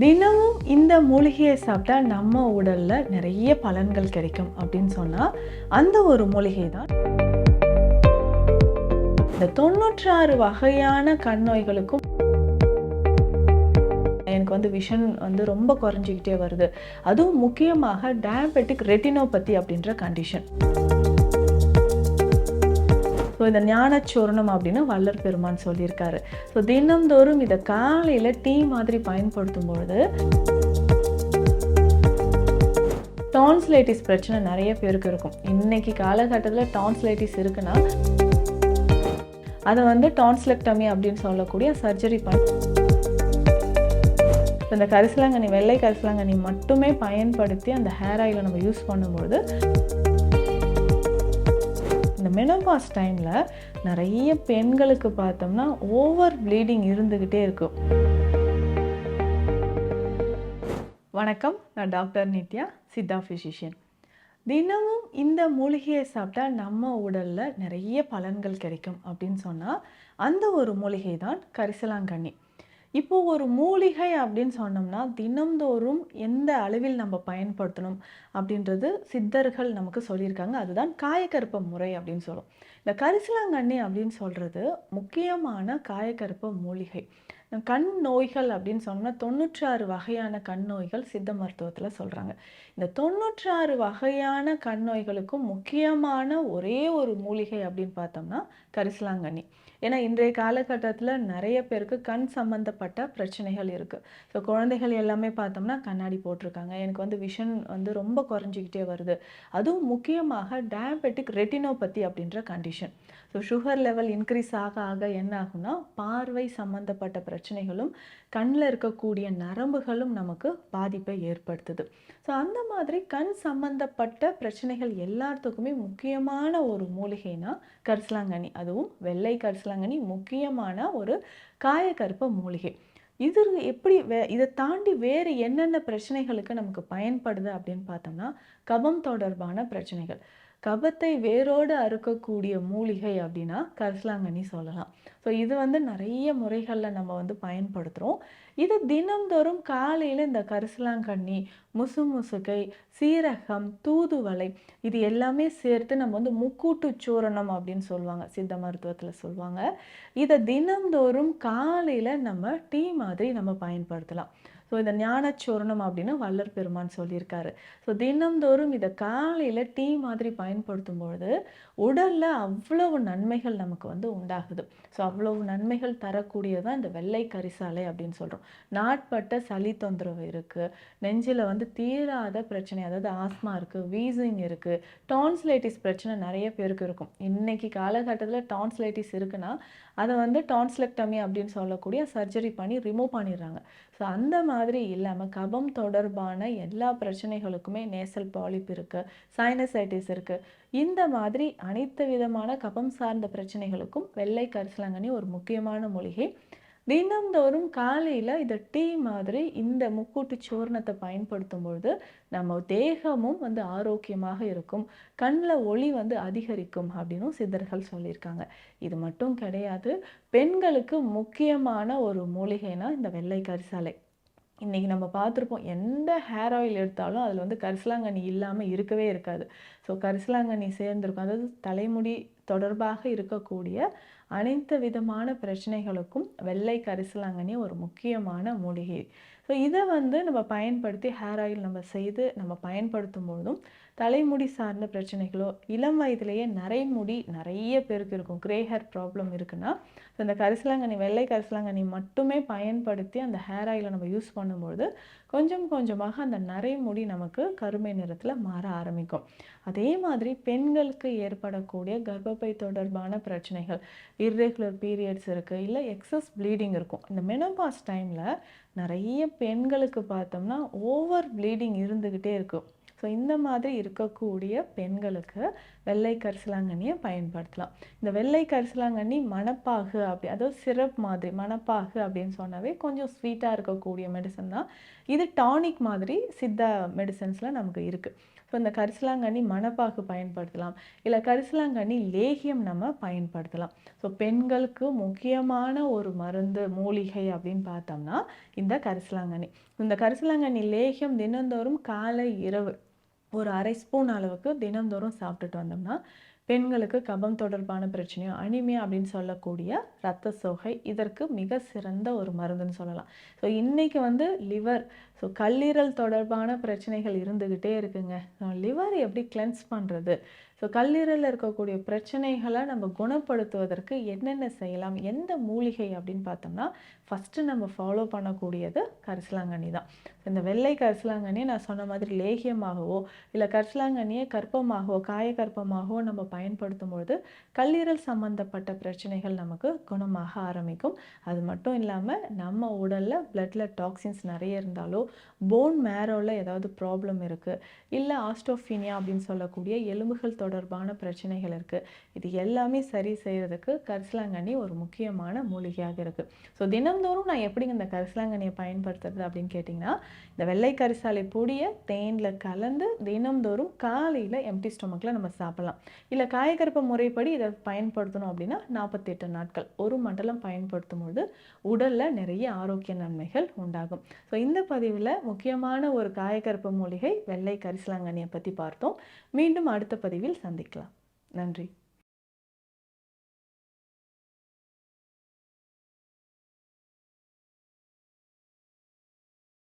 தினமும் இந்த மூலிகையை சாப்பிட்டா நம்ம உடல்ல நிறைய பலன்கள் கிடைக்கும் அப்படின்னு சொன்னா அந்த ஒரு மூலிகை தான். இந்த தொண்ணூற்றாறு வகையான கண் நோய்களுக்கும் எனக்கு வந்து விஷன் வந்து ரொம்ப குறைஞ்சிக்கிட்டே வருது. அதுவும் முக்கியமாக டயபெட்டிக் ரெட்டினோபதி அப்படின்ற கண்டிஷன் ஸோ இந்த ஞானச்சூர்ணம் அப்படின்னு வல்லர் பெருமான் சொல்லியிருக்காரு. ஸோ தினம்தோறும் இதை காலையில் டீ மாதிரி பயன்படுத்தும் பொழுது டான்ஸ்லைட்டிஸ் பிரச்சனை நிறைய பேருக்கு இருக்கும். இன்னைக்கு காலகட்டத்தில் டான்ஸ்லைட்டிஸ் இருக்குன்னா அதை வந்து டான்ஸ்லெக்டமி அப்படின்னு சொல்லக்கூடிய சர்ஜரி பண்ண இந்த கரிசலாங்கண்ணி வெள்ளை கரிசலாங்கண்ணி மட்டுமே பயன்படுத்தி அந்த ஹேர் ஆயிலை நம்ம யூஸ் பண்ணும்பொழுது இந்த மெனோபாஸ் டைமில் நிறைய பெண்களுக்கு பார்த்தோம்னா ஓவர் ப்ளீடிங் இருந்துக்கிட்டே இருக்கும். வணக்கம் நான் டாக்டர் நித்யா சித்தா ஃபிசிஷியன் தினமும் இந்த மூலிகையை சாப்பிட்டா நம்ம உடலில் நிறைய பலன்கள் கிடைக்கும் அப்படின்னு சொன்னால் அந்த ஒரு மூலிகை தான் கரிசலாங்கண்ணி. இப்போ ஒரு மூலிகை அப்படின்னு சொன்னோம்னா தினம்தோறும் எந்த அளவில் நம்ம பயன்படுத்தணும் அப்படின்றது சித்தர்கள் நமக்கு சொல்லியிருக்காங்க. அதுதான் காயக்கருப்ப முறை அப்படின்னு சொல்லும். இந்த கரிசலாங்கண்ணி அப்படின்னு சொல்கிறது முக்கியமான காயக்கருப்ப மூலிகை. கண் நோய்கள் அப்படின்னு சொன்னோம்னா தொண்ணூற்றாறு வகையான கண் நோய்கள் சித்த மருத்துவத்தில் சொல்கிறாங்க இந்த தொண்ணூற்றாறு வகையான கண் நோய்களுக்கும் முக்கியமான ஒரே ஒரு மூலிகை அப்படின்னு பார்த்தோம்னா கரிசலாங்கண்ணி. ஏன்னா இன்றைய காலகட்டத்தில் நிறைய பேருக்கு கண் சம்மந்தப்பட்ட பிரச்சனைகள் இருக்குது ஸோ குழந்தைகள் எல்லாமே பார்த்தோம்னா கண்ணாடி போட்டிருக்காங்க. எனக்கு வந்து விஷன் வந்து ரொம்ப குறைஞ்சிக்கிட்டே வருது. அதுவும் முக்கியமாக டயபெட்டிக் ரெட்டினோபதி அப்படின்ற condition so sugar level increase ஆக ஆக என்ன ஆகும்னா பார்வை சம்மந்தப்பட்ட பிரச்சனை. பிரச்சனைகளும் கண்ணில் இருக்கக்கூடிய நரம்புகளும் நமக்கு பாதிப்பை ஏற்படுத்துது. ஸோ அந்த மாதிரி கண் சம்பந்தப்பட்ட பிரச்சனைகள் எல்லாத்துக்குமே முக்கியமான ஒரு மூலிகைனா கரிசலாங்கண்ணி. அதுவும் வெள்ளை கரிசலாங்கண்ணி முக்கியமான ஒரு காயக்கருப்ப மூலிகை. இது எப்படி வே இதை தாண்டி வேறு என்னென்ன பிரச்சனைகளுக்கு நமக்கு பயன்படுது அப்படின்னு பார்த்தோம்னா கபம் தொடர்பான பிரச்சனைகள். கபத்தை வேரோடு அறுக்கக்கூடிய மூலிகை அப்படின்னா கரிசலாங்கண்ணி சொல்லலாம். ஸோ இது வந்து நிறைய முறைகளில் நம்ம வந்து பயன்படுத்துகிறோம் இது தினம்தோறும் காலையில் இந்த கரிசலாங்கண்ணி முசுமுசுகை சீரகம் தூதுவளை இது எல்லாமே சேர்த்து நம்ம வந்து முக்கூட்டு சூரணம் அப்படின்னு சொல்லுவாங்க சித்த மருத்துவத்தில் சொல்லுவாங்க. இதை தினம்தோறும் காலையில் நம்ம டீ மாதிரி நம்ம பயன்படுத்தலாம். ஸோ இந்த ஞானச்சூர்ணம் அப்படின்னு வல்லர் பெருமான் சொல்லியிருக்காரு. ஸோ தினம்தோறும் இதை காலையில் டீ மாதிரி பயன்படுத்தும் பொழுது உடலில் அவ்வளவு நன்மைகள் நமக்கு வந்து உண்டாகுது. ஸோ அவ்வளவு நன்மைகள் தரக்கூடியதான் இந்த வெள்ளை கரிசாலை அப்படின்னு சொல்கிறோம் நாட்பட்ட சளி தொந்தரவு இருக்குது நெஞ்சில் வந்து தீராத பிரச்சனை அதாவது ஆஸ்மா இருக்குது வீசிங் இருக்குது டான்ஸ்லைட்டிஸ் பிரச்சனை நிறைய பேருக்கு இருக்கும். இன்னைக்கு காலகட்டத்தில் டான்ஸ்லைட்டிஸ் இருக்குன்னா அதை வந்து டான்ஸ்லெக்டமி அப்படின்னு சொல்லக்கூடிய சர்ஜரி பண்ணி ரிமூவ் பண்ணிடுறாங்க. ஸோ அந்த மாதிரி இல்லாமல் கபம் தொடர்பான எல்லா பிரச்சனைகளுக்குமே நேசல் பாலிப் இருக்குது சைனசைட்டிஸ் இருக்குது இந்த மாதிரி அனைத்து விதமான கபம் சார்ந்த பிரச்சனைகளுக்கும் வெள்ளை கரிசலாங்கண்ணி ஒரு முக்கியமான மூலிகை. தினம்தோறும் காலையில் இதை டீ மாதிரி இந்த முக்கூட்டு சூர்ணத்தை பயன்படுத்தும் பொழுது நம்ம தேகமும் வந்து ஆரோக்கியமாக இருக்கும். கண்ணில் ஒளி வந்து அதிகரிக்கும் அப்படின்னும் சித்தர்கள் சொல்லியிருக்காங்க. இது மட்டும் கிடையாது பெண்களுக்கு முக்கியமான ஒரு மூலிகைனா இந்த வெள்ளை கரிசாலை. இன்றைக்கி நம்ம பார்த்துருப்போம் எந்த ஹேர் ஆயில் எடுத்தாலும் அதில் வந்து கரிசலாங்கண்ணி இல்லாமல் இருக்கவே இருக்காது. ஸோ கரிசலாங்கண்ணி சேர்ந்துருக்கும் அதாவது தலைமுடி தொடர்பாக இருக்கக்கூடிய அனைத்து விதமான பிரச்சனைகளுக்கும் வெள்ளை கரிசலாங்கண்ணி ஒரு முக்கியமான மூலிகை. ஸோ இதை வந்து நம்ம பயன்படுத்தி ஹேர் ஆயில் நம்ம செய்து நம்ம பயன்படுத்தும் பொழுதும் தலைமுடி சார்ந்த பிரச்சனைகளோ இளம் வயதிலேயே முடி நிறைய பேருக்கு இருக்கும். கிரே ஹேர் ப்ராப்ளம் இருக்குன்னா ஸோ இந்த கரிசலாங்கண்ணி வெள்ளை கரிசலாங்கண்ணி மட்டுமே பயன்படுத்தி அந்த ஹேர் ஆயிலை நம்ம யூஸ் பண்ணும்பொழுது கொஞ்சம் கொஞ்சமாக அந்த நரைமுடி நமக்கு கருமை நிறத்தில் மாற ஆரம்பிக்கும். அதே மாதிரி பெண்களுக்கு ஏற்படக்கூடிய கர்ப்பப்பை தொடர்பான பிரச்சனைகள் இர்ரெகுலர் பீரியட்ஸ் இருக்குது இல்லை எக்ஸஸ் ப்ளீடிங் இருக்கும். இந்த மெனோபாஸ் டைமில் நிறைய பெண்களுக்கு பார்த்தோம்னா ஓவர் ப்ளீடிங் இருந்துக்கிட்டே இருக்கும். ஸோ இந்த மாதிரி இருக்கக்கூடிய பெண்களுக்கு வெள்ளை கரிசலாங்கண்ணியை பயன்படுத்தலாம். இந்த வெள்ளை கரிசலாங்கண்ணி மணப்பாகு அப்படி அதாவது சிரப் மாதிரி மணப்பாகு அப்படின்னு சொன்னாவே கொஞ்சம் ஸ்வீட்டாக இருக்கக்கூடிய மெடிசன் தான். இது டானிக் மாதிரி சித்தா மெடிசன்ஸில் நமக்கு இருக்குது ஸோ இந்த கரிசலாங்கண்ணி மணப்பாக்கு பயன்படுத்தலாம். இல்லை கரிசலாங்கண்ணி லேகியம் நம்ம பயன்படுத்தலாம். ஸோ பெண்களுக்கு முக்கியமான ஒரு மருந்து மூலிகை அப்படின்னு பார்த்தோம்னா இந்த கரிசலாங்கண்ணி. இந்த கரிசலாங்கண்ணி லேகியம் தினந்தோறும் காலை இரவு ஒரு அரை ஸ்பூன் அளவுக்கு தினந்தோறும் சாப்பிட்டுட்டு வந்தோம்னா பெண்களுக்கு கபம் தொடர்பான பிரச்சனையோ அனிமியா அப்படின்னு சொல்லக்கூடிய இரத்த சோகை இதற்கு மிக சிறந்த ஒரு மருந்துன்னு சொல்லலாம். ஸோ இன்றைக்கி வந்து லிவர் ஸோ கல்லீரல் தொடர்பான பிரச்சனைகள் இருந்துக்கிட்டே இருக்குங்க. லிவர் எப்படி கிளென்ஸ் பண்ணுறது ஸோ கல்லீரலில் இருக்கக்கூடிய பிரச்சனைகளை நம்ம குணப்படுத்துவதற்கு என்னென்ன செய்யலாம் எந்த மூலிகை அப்படின்னு பார்த்தோம்னா ஃபஸ்ட்டு நம்ம ஃபாலோ பண்ணக்கூடியது கரிசலாங்கண்ணி தான். இந்த வெள்ளை கரிசலாங்கண்ணியை நான் சொன்ன மாதிரி லேகியமாகவோ இல்லை கரிசலாங்கண்ணியை கற்பமாகவோ காயக்கற்பமாகவோ நம்ம பயன்படுத்தும் பொழுது கல்லீரல் சம்மந்தப்பட்ட பிரச்சனைகள் நமக்கு குணமாக ஆரம்பிக்கும். அது மட்டும் இல்லாமல் நம்ம உடலில் பிளட்டில் டாக்ஸின்ஸ் நிறைய இருந்தாலோ போன் மேரோவில் ஏதாவது ப்ராப்ளம் இருக்குது இல்லை ஆஸ்டோஃபீனியா அப்படின்னு சொல்லக்கூடிய எலும்புகள் தொடர்பான பிரச்சனைகள் இருக்குது இது எல்லாமே சரி செய்கிறதுக்கு கரிசலாங்கண்ணி ஒரு முக்கியமான மூலிகையாக இருக்குது ஸோ தினந்தோறும் நான் எப்படிங்க இந்த கரிசலாங்கண்ணியை பயன்படுத்துறது அப்படின்னு கேட்டிங்கன்னா இந்த வெள்ளை கரிசாலை பொடியை தேனில் கலந்து தினந்தோறும் காலையில் எம்டி ஸ்டொமக்கில் நம்ம சாப்பிடலாம். இல்லை காயக்கருப்பு முறைப்படி இதை பயன்படுத்தணும் அப்படின்னா நாற்பத்தெட்டு நாட்கள். ஒரு மண்டலம் பயன்படுத்தும் பொழுது உடலில் நிறைய ஆரோக்கிய நன்மைகள் உண்டாகும். ஸோ இந்த பதிவில் முக்கியமான ஒரு காயக்கருப்பு மூலிகை வெள்ளை கரிசலாங்கண்ணியை பற்றி பார்த்தோம். மீண்டும் அடுத்த பதிவில் சந்திக்கலாம். நன்றி.